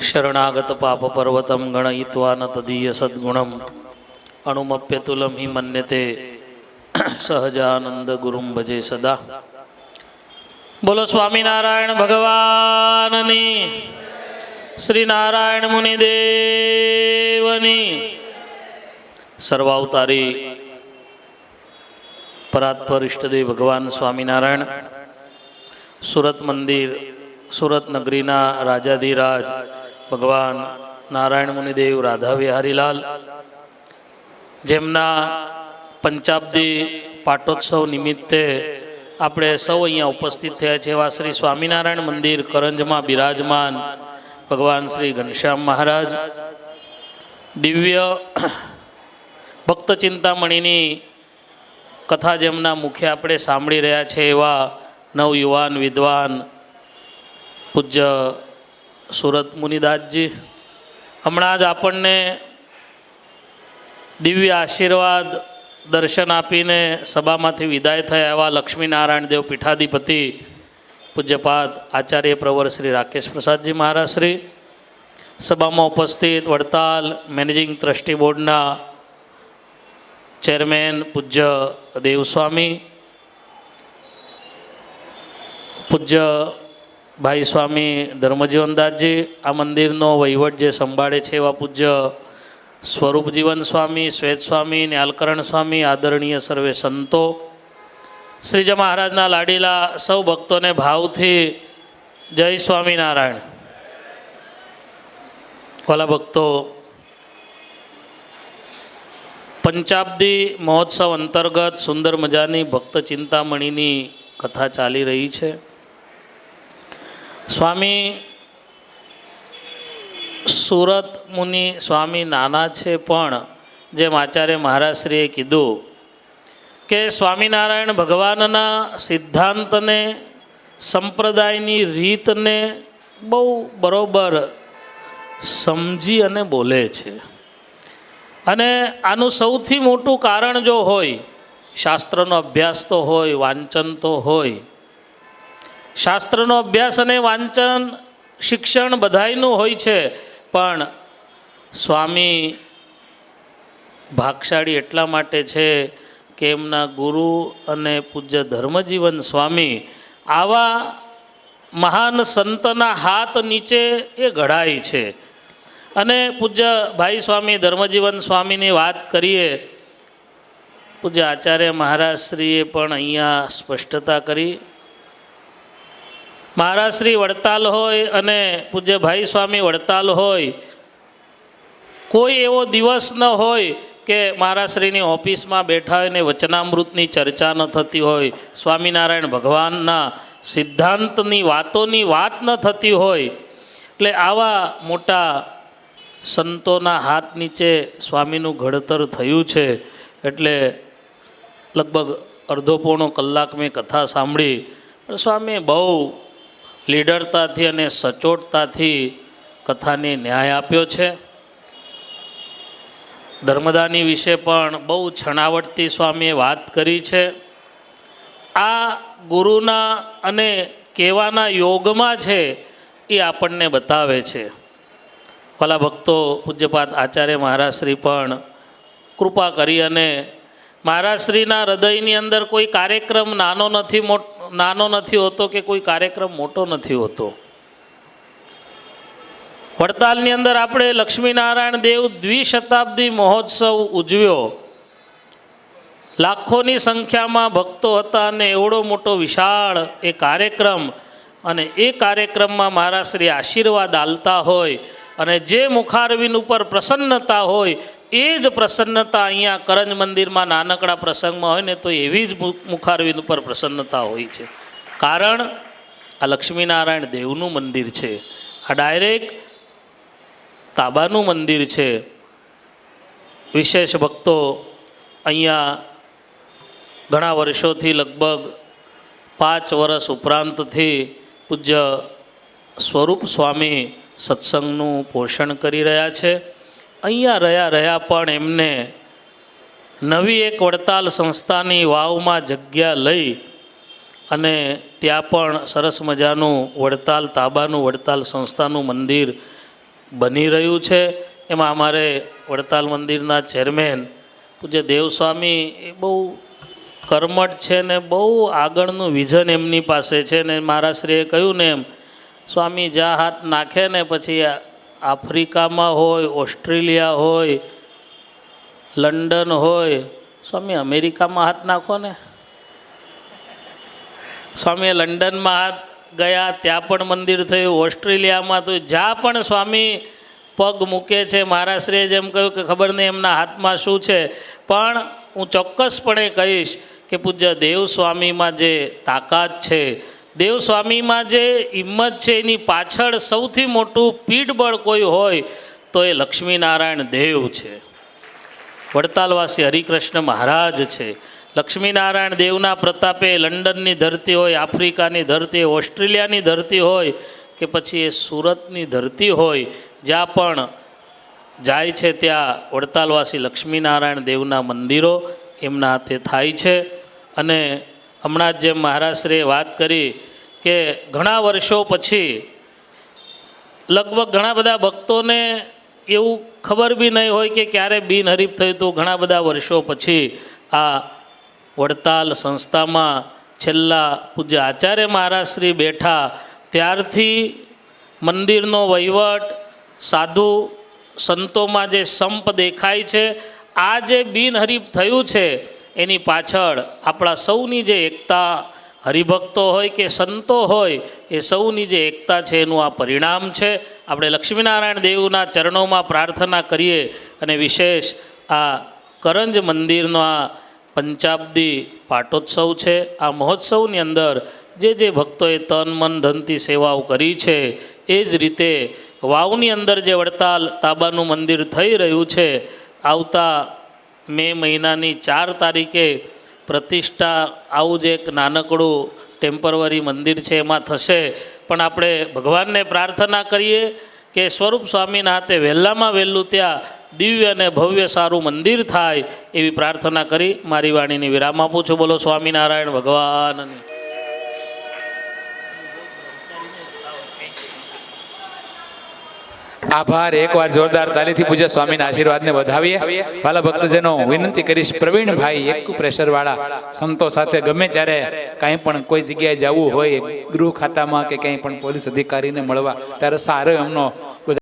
શરણાગત પાપ પર્વતમ ગણયિત્વા ન તદીય સદ્ગુણમ અણુમપ્યતુલમ હિ મન્યતે સહજાનંદ ગુરુમ ભજે સદા બોલો સ્વામિનારાયણ ભગવાનની શ્રી નારાયણ મુનિદેવની સર્વાવતારી પરાત્પર ઇષ્ટદેવ ભગવાન સ્વામિનારાયણ સુરત મંદિર સુરત નગરીના રાજાધિરાજ ભગવાન નારાયણ મુનિદેવ રાધા વિહારીલાલ જેમના પંચાબ્દી પાટોત્સવ નિમિત્તે આપણે સૌ અહીંયા ઉપસ્થિત થયા છે એવા શ્રી સ્વામિનારાયણ મંદિર કરંજમાં બિરાજમાન ભગવાન શ્રી ઘનશ્યામ મહારાજ. દિવ્ય ભક્ત ચિંતામણીની કથા જેમના મુખે આપણે સાંભળી રહ્યા છે એવા નવયુવાન વિદ્વાન પૂજ્ય સુરત મુનિદાસજી, હમણાં જ આપણને દિવ્ય આશીર્વાદ દર્શન આપીને સભામાંથી વિદાય થયા એવા લક્ષ્મીનારાયણ દેવ પીઠાધિપતિ પૂજ્યપાદ આચાર્ય પ્રવર શ્રી રાકેશ પ્રસાદજી મહારાજ શ્રી, સભામાં ઉપસ્થિત વડતાલ મેનેજિંગ ટ્રસ્ટી બોર્ડના ચેરમેન પૂજ્ય દેવસ્વામી, પૂજ્ય ભાઈ સ્વામી ધર્મજીવનદાસજી આ મંદિરનો વહીવટ જે સંભાળે છે એવા પૂજ્ય સ્વરૂપજીવન સ્વામી, શ્વેત સ્વામી, ન્યાલકરણ સ્વામી, આદરણીય સર્વે સંતો, શ્રીજી મહારાજના લાડીલા સૌ ભક્તોને ભાવથી જય સ્વામિનારાયણ. વાલા ભક્તો, પંચાબ્દી મહોત્સવ અંતર્ગત સુંદર મજાની ભક્ત ચિંતામણીની કથા ચાલી રહી છે. સ્વામી સુરત મુનિ સ્વામી નાના છે પણ જેમ આચાર્ય મહારાજશ્રીએ કીધું કે સ્વામિનારાયણ ભગવાનના સિદ્ધાંતને, સંપ્રદાયની રીતને બહુ બરોબર સમજી અને બોલે છે. અને આનું સૌથી મોટું કારણ જો હોય, શાસ્ત્રનો અભ્યાસ તો હોય, વાંચન તો હોય શાસ્ત્રનો અભ્યાસ અને વાંચન, શિક્ષણ બધાયનું હોય છે, પણ સ્વામી ભાગશાળી એટલા માટે છે કે એમના ગુરુ અને પૂજ્ય ધર્મજીવન સ્વામી આવા મહાન સંતના હાથ નીચે એ ઘડાય છે. અને પૂજ્ય ભાઈ સ્વામી ધર્મજીવન સ્વામીની વાત કરીએ, પૂજ્ય આચાર્ય મહારાજશ્રીએ પણ અહીંયા સ્પષ્ટતા કરી. મહારાજ શ્રી વડતાલ હોય અને પૂજ્ય ભાઈ સ્વામી વડતાલ હોય, કોઈ એવો દિવસ ન હોય કે મહારાશ્રીની ઓફિસમાં બેઠા હોય ને વચનામૃતની ચર્ચા ન થતી હોય, સ્વામિનારાયણ ભગવાનના સિદ્ધાંતની વાતોની વાત ન થતી હોય, એટલે આવા મોટા સંતોના હાથ નીચે સ્વામીનું ઘડતર થયું છે, એટલે લગભગ અડધો પોણો કલાક મેં કથા સાંભળી. પણ સ્વામીએ બહુ લીડરતાથી અને સચોટતાથી કથાને ન્યાય આપ્યો છે. ધર્મદાની વિશે પણ બહુ છણાવટથી સ્વામીએ વાત કરી છે. આ ગુરુના અને કેવાના યોગમાં છે એ આપણને બતાવે છે. ભલા ભક્તો પૂજ્યપાત આચાર્ય મહારાજશ્રી પણ કૃપા કરી અને મહારાજશ્રીના હૃદયની અંદર કોઈ કાર્યક્રમ નાનો નથી, મોટ નાનો નથી હોતો કે કોઈ કાર્યક્રમ મોટો નથી હોતો. વડતાલની અંદર આપણે લક્ષ્મીનારાયણ દેવ દ્વિશતાબ્દી મહોત્સવ ઉજવ્યો. લાખોની સંખ્યામાં ભક્તો હતા અને એવડો મોટો વિશાળ એ કાર્યક્રમ અને એ કાર્યક્રમમાં મારા શ્રી આશીર્વાદ આલતા હોય અને જે મુખારવીન ઉપર પ્રસન્નતા હોય એ જ પ્રસન્નતા અહીંયા કરંજ મંદિરમાં નાનકડા પ્રસંગમાં હોય ને તો એવી જ મુખારવિંદ ઉપર પ્રસન્નતા હોય છે. કારણ આ લક્ષ્મીનારાયણ દેવનું મંદિર છે. આ ડાયરેક્ટ તાબાનું મંદિર છે. વિશેષ ભક્તો અહીંયા ઘણા વર્ષોથી લગભગ પાંચ વર્ષ ઉપરાંતથી પૂજ્ય સ્વરૂપ સ્વામી સત્સંગનું પોષણ કરી રહ્યા છે. અહીંયા રહ્યા રહ્યા પણ એમને નવી એક વડતાલ સંસ્થાની વાવમાં જગ્યા લઈ અને ત્યાં પણ સરસ મજાનું વડતાલ, તાબાનું વડતાલ સંસ્થાનું મંદિર બની રહ્યું છે. એમાં અમારે વડતાલ મંદિરના ચેરમેન પૂજ્ય દેવસ્વામી એ બહુ કર્મઠ છે ને બહુ આગળનું વિઝન એમની પાસે છે ને મારા શ્રીએ કહ્યું ને એમ, સ્વામી જ્યાં હાથ નાખે ને પછી આફ્રિકામાં હોય, ઓસ્ટ્રેલિયા હોય, લંડન હોય. સ્વામી, અમેરિકામાં હાથ નાખો ને. સ્વામીએ લંડનમાં હાથ ગયા, ત્યાં પણ મંદિર થયું. ઓસ્ટ્રેલિયામાં તો જ્યાં પણ સ્વામી પગ મૂકે છે મહારાષ્ટ્રીએ જેમ કહ્યું કે ખબર નહીં એમના હાથમાં શું છે. પણ હું ચોક્કસપણે કહીશ કે પૂજ્ય દેવ સ્વામીમાં જે તાકાત છે દેવ સ્વામીમાં જે હિંમત છે, એની પાછળ સૌથી મોટું પીઠબળ કોઈ હોય, તો એ લક્ષ્મીનારાયણ દેવ છે. વડતાલવાસી હરિકૃષ્ણ મહારાજ છે. લક્ષ્મીનારાયણ દેવના પ્રતાપે લંડનની ધરતી હોય, આફ્રિકાની ધરતી ઓસ્ટ્રેલિયાની ધરતી હોય, કે પછી એ સુરતની ધરતી હોય, જ્યાં પણ જાય છે, ત્યાં વડતાલવાસી લક્ષ્મીનારાયણ દેવના મંદિરો એમના હાથે થાય છે. અને હમણાં જ જેમ મહારાજશ્રીએ વાત કરી કે ઘણા વર્ષો પછી લગભગ ઘણા બધા ભક્તોને એવું ખબર બી નહીં હોય કે ક્યારે બિનહરીફ થયું હતું. ઘણા બધા વર્ષો પછી આ વડતાલ સંસ્થામાં છેલ્લા પૂજ્ય આચાર્ય મહારાજશ્રી બેઠા. ત્યારથી મંદિરનો વહીવટ, સાધુ સંતોમાં જે સંપ દેખાય છે, આ જે બિનહરીફ થયું છે એની પાછળ આપણા સૌની જે એકતા હરિભક્તો હોય કે સંતો હોય, એ સૌની જે એકતા છે એનું આ પરિણામ છે. આપણે લક્ષ્મીનારાયણ દેવના ચરણોમાં પ્રાર્થના કરીએ અને વિશેષ આ કરંજ મંદિરનો આ પંચાબ્દી પાટોત્સવ છે. આ મહોત્સવની અંદર જે જે ભક્તોએ તન, મન, ધનથી સેવાઓ કરી છે, એ જ રીતે વાવની અંદર જે વડતાલ તાબાનું મંદિર થઈ રહ્યું છે, આવતા મે મહિનાની ચાર તારીખે પ્રતિષ્ઠા આવું જ એક નાનકડું ટેમ્પરવરી મંદિર છે, એમાં થશે. પણ આપણે ભગવાનને પ્રાર્થના કરીએ કે સ્વરૂપ સ્વામીના હાથે વહેલામાં વહેલું ત્યાં દિવ્ય અને ભવ્ય સારું મંદિર થાય એવી પ્રાર્થના કરી. મારી વાણીની વિરામ આપું છું. બોલો સ્વામિનારાયણ ભગવાનની. આભાર. એકવાર જોરદાર તાલીથી પૂજ્ય સ્વામીના આશીર્વાદને વધાવીએ. વાલા ભક્તજનો, વિનંતી કરીશ પ્રવીણભાઈ, એક પ્રેશર વાળા સંતો સાથે ગમે ત્યારે કાંઈ પણ કોઈ જગ્યાએ જવું હોય, ગૃહ ખાતામાં કે કંઈ પણ પોલીસ અધિકારીને મળવા, ત્યારે સારો એમનો